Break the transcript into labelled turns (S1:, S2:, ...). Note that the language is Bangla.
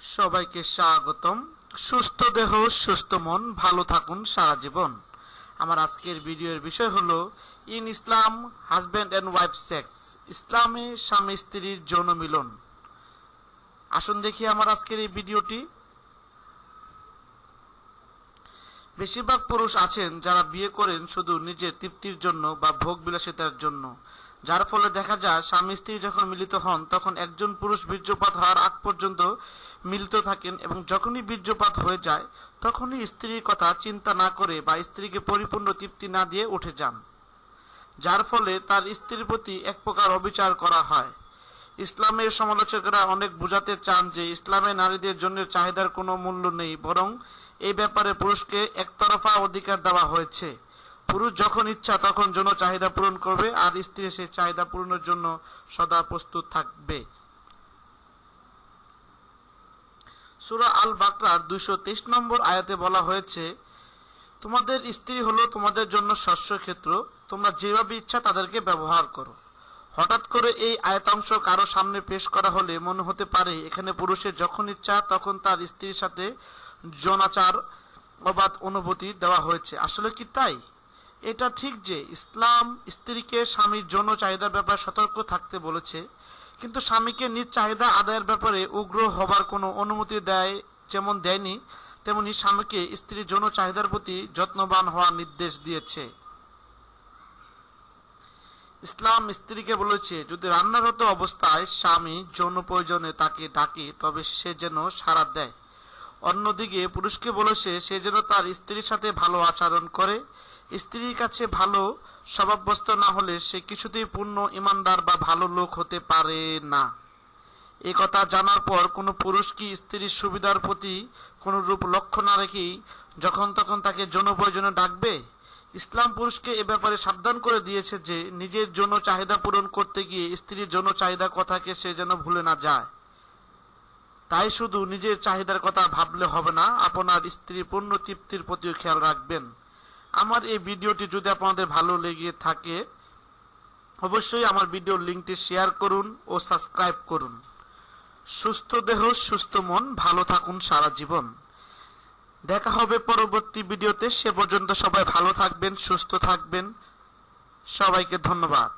S1: সবাইকে স্বাগতম। সুস্থ দেহ, সুস্থ মন, ভালো থাকুন সারা জীবন। আমার আজকের ভিডিওর বিষয় হলো, in Islam, husband and wife sex, ইসলামে স্বামী স্ত্রীর যৌন মিলন। আসুন দেখি আমার আজকের এই ভিডিওটি। বেশিরভাগ পুরুষ আছেন যারা বিয়ে করেন শুধু নিজের তৃপ্তির জন্য বা ভোগ বিলাসিতার জন্য। যার ফলে দেখা যায়, স্বামী স্ত্রী যখন মিলিত হন, তখন একজন পুরুষ বীর্যপাত হওয়ার আগ পর্যন্ত মিলিত থাকেন এবং যখনই বীর্যপাত হয়ে যায়, তখনই স্ত্রীর কথা চিন্তা না করে বা স্ত্রীকে পরিপূর্ণ তৃপ্তি না দিয়ে উঠে যান। যার ফলে তার স্ত্রীর প্রতি এক প্রকার অবিচার করা হয়। ইসলামের সমালোচকরা অনেক বোঝাতে চান যে ইসলামে নারীদের জন্য চাহিদার কোনো মূল্য নেই, বরং এই ব্যাপারে পুরুষকে একতরফা অধিকার দেওয়া হয়েছে। পুরুষ যখন ইচ্ছা, তখন যৌন চাহিদা পূরণ করবে, আর স্ত্রী সেই চাহিদা পূরণের জন্য সদা প্রস্তুত থাকবে। সুরা আল বাকরার দুইশো তেইশ নম্বর আয়াতে বলা হয়েছে, তোমাদের স্ত্রী হলো তোমাদের জন্য শস্য ক্ষেত্র তোমরা যেভাবে ইচ্ছা তাদেরকে ব্যবহার করো। হঠাৎ করে এই আয়তাংশ কারও সামনে পেশ করা হলে মনে হতে পারে, এখানে পুরুষের যখন ইচ্ছা তখন তার স্ত্রীর সাথে জনাচার অবাধ অনুভূতি দেওয়া হয়েছে। আসলে কি তাই? এটা ঠিক যে ইসলাম স্ত্রীকে স্বামীর যৌন চাহিদার ব্যাপারে সতর্ক থাকতে বলেছে, কিন্তু স্বামীকে নিজ চাহিদা আদায়ের ব্যাপারে উগ্র হবার কোনো অনুমতি দেয়, যেমন দেয়নি, তেমনি স্বামীকে স্ত্রীর যৌন চাহিদার প্রতি যত্নবান হওয়ার নির্দেশ দিয়েছে। ইসলাম স্ত্রীকে বলেছে, যদি রান্নারত অবস্থায় স্বামী যৌন প্রয়োজনে তাকে ডাকে, তবে সে যেন সাড়া দেয়। অন্যদিকে পুরুষকে বলেছে সে যেন তার স্ত্রীর সাথে ভালো আচরণ করে। স্ত্রীর কাছে ভালো স্বভাবগ্রস্ত না হলে সে কিছুতেই পূর্ণ ইমানদার বা ভালো লোক হতে পারে না। এ কথা জানার পর কোনো পুরুষ কি স্ত্রীর সুবিধার প্রতি কোনো রূপ লক্ষ্য না রেখেই যখন তখন তাকে যৌন প্রয়োজনে ডাকবে? ইসলাম পুরুষকে এ ব্যাপারে সাবধান করে দিয়েছে যে, নিজের যৌন চাহিদা পূরণ করতে গিয়ে স্ত্রীর যৌন চাহিদা কথাকে সে যেন ভুলে না যায়। তাই শুধু নিজের চাহিদার কথা ভাবলে হবে না, আপনার স্ত্রীর পূর্ণ তৃপ্তির প্রতিও খেয়াল রাখবেন। আমার এই ভিডিওটি যদি আপনাদের ভালো লেগে থাকে, অবশ্যই আমার ভিডিওর লিঙ্কটি শেয়ার করুন ও সাবস্ক্রাইব করুন। সুস্থ দেহ, সুস্থ মন, ভালো থাকুন সারা জীবন। দেখা হবে পরবর্তী ভিডিওতে। সে পর্যন্ত সবাই ভালো থাকবেন, সুস্থ থাকবেন। সবাইকে ধন্যবাদ।